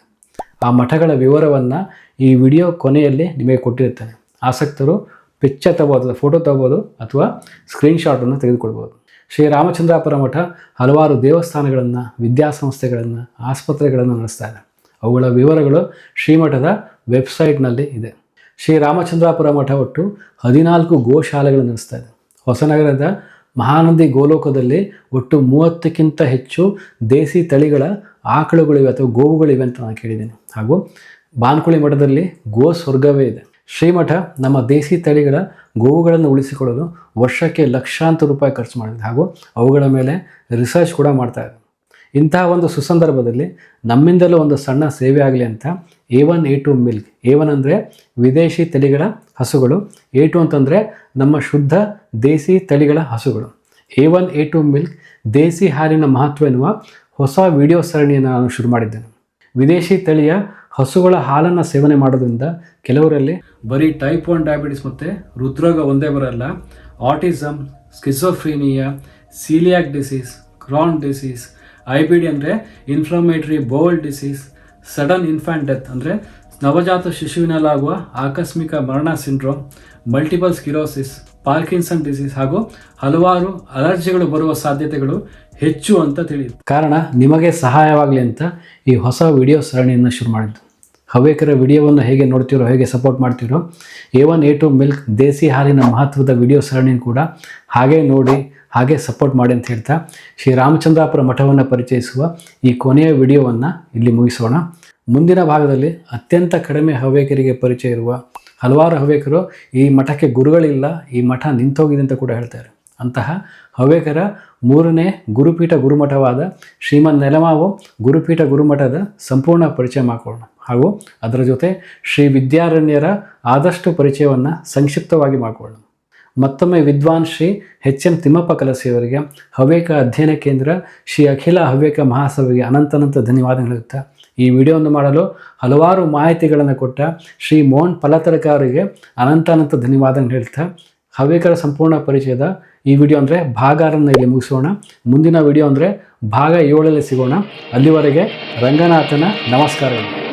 ಆ ಮಠಗಳ ವಿವರವನ್ನು ಈ ವಿಡಿಯೋ ಕೊನೆಯಲ್ಲಿ ನಿಮಗೆ ಕೊಟ್ಟಿರ್ತೇನೆ ಆಸಕ್ತರು ಪಿಕ್ಚರ್ ತಗೋಬೋದು ಫೋಟೋ ತಗೋಬೋದು, ಅಥವಾ ಸ್ಕ್ರೀನ್ಶಾಟನ್ನು ತೆಗೆದುಕೊಳ್ಬೋದು. ಶ್ರೀ ರಾಮಚಂದ್ರಾಪುರ ಮಠ ಹಲವಾರು ದೇವಸ್ಥಾನಗಳನ್ನು, ವಿದ್ಯಾಸಂಸ್ಥೆಗಳನ್ನು, ಆಸ್ಪತ್ರೆಗಳನ್ನು ನಡೆಸ್ತಾರೆ ಅವುಗಳ ವಿವರಗಳು ಶ್ರೀಮಠದ ವೆಬ್ಸೈಟ್ನಲ್ಲಿ ಇದೆ. ಶ್ರೀ ರಾಮಚಂದ್ರಾಪುರ ಮಠ ಒಟ್ಟು ಹದಿನಾಲ್ಕು ಗೋಶಾಲೆಗಳು ನಡೆಸ್ತಾ ಇದೆ. ಹೊಸನಗರದ ಮಹಾನಂದಿ ಗೋಲೋಕದಲ್ಲಿ ಒಟ್ಟು ಮೂವತ್ತಕ್ಕಿಂತ ಹೆಚ್ಚು ದೇಸಿ ತಳಿಗಳ ಆಕಳುಗಳಿವೆ ಅಥವಾ ಗೋವುಗಳಿವೆ ಅಂತ ನಾನು ಕೇಳಿದ್ದೀನಿ. ಹಾಗೂ ಬಾನ್ಕುಳಿ ಮಠದಲ್ಲಿ ಗೋ ಸ್ವರ್ಗವೇ ಇದೆ. ಶ್ರೀಮಠ ನಮ್ಮ ದೇಸಿ ತಳಿಗಳ ಗೋವುಗಳನ್ನು ಉಳಿಸಿಕೊಳ್ಳಲು ವರ್ಷಕ್ಕೆ ಲಕ್ಷಾಂತರ ರೂಪಾಯಿ ಖರ್ಚು ಮಾಡಿದೆ. ಹಾಗೂ ಅವುಗಳ ಮೇಲೆ ರಿಸರ್ಚ್ ಕೂಡ ಮಾಡ್ತಾ ಇದೆ ಇಂತಹ ಒಂದು ಸುಸಂದರ್ಭದಲ್ಲಿ ನಮ್ಮಿಂದಲೂ ಒಂದು ಸಣ್ಣ ಸೇವೆ ಆಗಲಿ ಅಂತ A one A two milk A one ಅಂದರೆ ವಿದೇಶಿ ತಳಿಗಳ ಹಸುಗಳು. ಎ ಟು ಅಂತಂದರೆ ನಮ್ಮ ಶುದ್ಧ ದೇಸಿ ತಳಿಗಳ ಹಸುಗಳು. A one A two milk ದೇಸಿ ಹಾಲಿನ ಮಹತ್ವ ಎನ್ನುವ ಹೊಸ ವಿಡಿಯೋ ಸರಣಿಯನ್ನು ನಾನು ಶುರು ಮಾಡಿದ್ದೇನೆ. ವಿದೇಶಿ ತಳಿಯ ಹಸುಗಳ ಹಾಲನ್ನು ಸೇವನೆ ಮಾಡೋದ್ರಿಂದ ಕೆಲವರಲ್ಲಿ ಬರೀ ಟೈಪ್ ಒನ್ ಡಯಾಬಿಟಿಸ್ ಮತ್ತು ಹೃದ್ರೋಗ ಒಂದೇ ಬರಲ್ಲ. Autism schizophrenia coeliac disease Crohn disease I B D ಅಂದರೆ inflammatory bowel disease sudden infant death ಅಂದರೆ ನವಜಾತ ಶಿಶುವಿನಲ್ಲಾಗುವ ಆಕಸ್ಮಿಕ ಮರಣ syndrome multiple sclerosis Parkinson disease ಹಾಗೂ ಹಲವಾರು ಅಲರ್ಜಿಗಳು ಬರುವ ಸಾಧ್ಯತೆಗಳು ಹೆಚ್ಚು ಅಂತ ತಿಳಿಯಿತು ಕಾರಣ, ನಿಮಗೆ ಸಹಾಯವಾಗಲಿ ಅಂತ ಈ ಹೊಸ ವಿಡಿಯೋ ಸರಣಿಯನ್ನು ಶುರು ಮಾಡಿದ್ದು. ಹವ್ಯಕರ ವಿಡಿಯೋವನ್ನು ಹೇಗೆ ನೋಡ್ತೀರೋ, ಹೇಗೆ ಸಪೋರ್ಟ್ ಮಾಡ್ತೀರೋ A one A two milk ದೇಸಿ ಹಾಲಿನ ಮಹತ್ವದ ವಿಡಿಯೋ ಸರಣಿಯನ್ನು ಕೂಡ ಹಾಗೆ ನೋಡಿ ಹಾಗೆ ಸಪೋರ್ಟ್ ಮಾಡಿ ಅಂತ ಹೇಳ್ತಾ ಶ್ರೀ ರಾಮಚಂದ್ರಾಪುರ ಮಠವನ್ನು ಪರಿಚಯಿಸುವ ಈ ಕೊನೆಯ ವಿಡಿಯೋವನ್ನು ಇಲ್ಲಿ ಮುಗಿಸೋಣ. ಮುಂದಿನ ಭಾಗದಲ್ಲಿ ಅತ್ಯಂತ ಕಡಿಮೆ ಹವ್ಯಕರಿಗೆ ಪರಿಚಯ ಇರುವ ಹಲವಾರು ಹವ್ಯಕರು ಈ ಮಠಕ್ಕೆ ಗುರುಗಳಿಲ್ಲ, ಈ ಮಠ ನಿಂತೋಗಿದೆ ಅಂತ ಕೂಡ ಹೇಳ್ತಾರೆ. ಅಂತಹ ಹವ್ಯಕರ ಮೂರನೇ ಗುರುಪೀಠ ಗುರುಮಠವಾದ ಶ್ರೀಮನ್ ನೆಲಮಾವು ಗುರುಪೀಠ ಗುರುಮಠದ ಸಂಪೂರ್ಣ ಪರಿಚಯ ಮಾಡಿಕೊಳ್ಳೋಣ. ಹಾಗೂ ಅದರ ಜೊತೆ ಶ್ರೀ ವಿದ್ಯಾರಣ್ಯರ ಆದಷ್ಟು ಪರಿಚಯವನ್ನು ಸಂಕ್ಷಿಪ್ತವಾಗಿ ಮಾಡಿಕೊಳ್ಳೋಣ. ಮತ್ತೊಮ್ಮೆ ವಿದ್ವಾನ್ ಶ್ರೀ ಎಚ್ ಎಂ ತಿಮ್ಮಪ್ಪ ಕಲಸಿಯವರಿಗೆ ಹವ್ಯಕ ಅಧ್ಯಯನ ಕೇಂದ್ರ ಶ್ರೀ ಅಖಿಲ ಹವ್ಯಕ ಮಹಾಸಭೆಗೆ ಅನಂತನಂತ ಧನ್ಯವಾದಗಳು ಹೇಳುತ್ತಾ ಈ ವಿಡಿಯೋವನ್ನು ಮಾಡಲು ಹಲವಾರು ಮಾಹಿತಿಗಳನ್ನು ಕೊಟ್ಟ ಶ್ರೀ ಮೋಹನ್ ಪಲತರಕ ಅವರಿಗೆ ಅನಂತ ಅನಂತ ಧನ್ಯವಾದಗಳು ಹೇಳ್ತಾ. ಹವ್ಯಕರ ಸಂಪೂರ್ಣ ಪರಿಚಯದ ಈ ವಿಡಿಯೋ ಅಂದರೆ ಭಾಗ ಆರನ್ನು ಇಲ್ಲಿ ಮುಗಿಸೋಣ. ಮುಂದಿನ ವಿಡಿಯೋ ಅಂದರೆ ಭಾಗ ಏಳಲ್ಲಿ ಸಿಗೋಣ. ಅಲ್ಲಿವರೆಗೆ ರಂಗನಾಥನ ನಮಸ್ಕಾರಗಳು.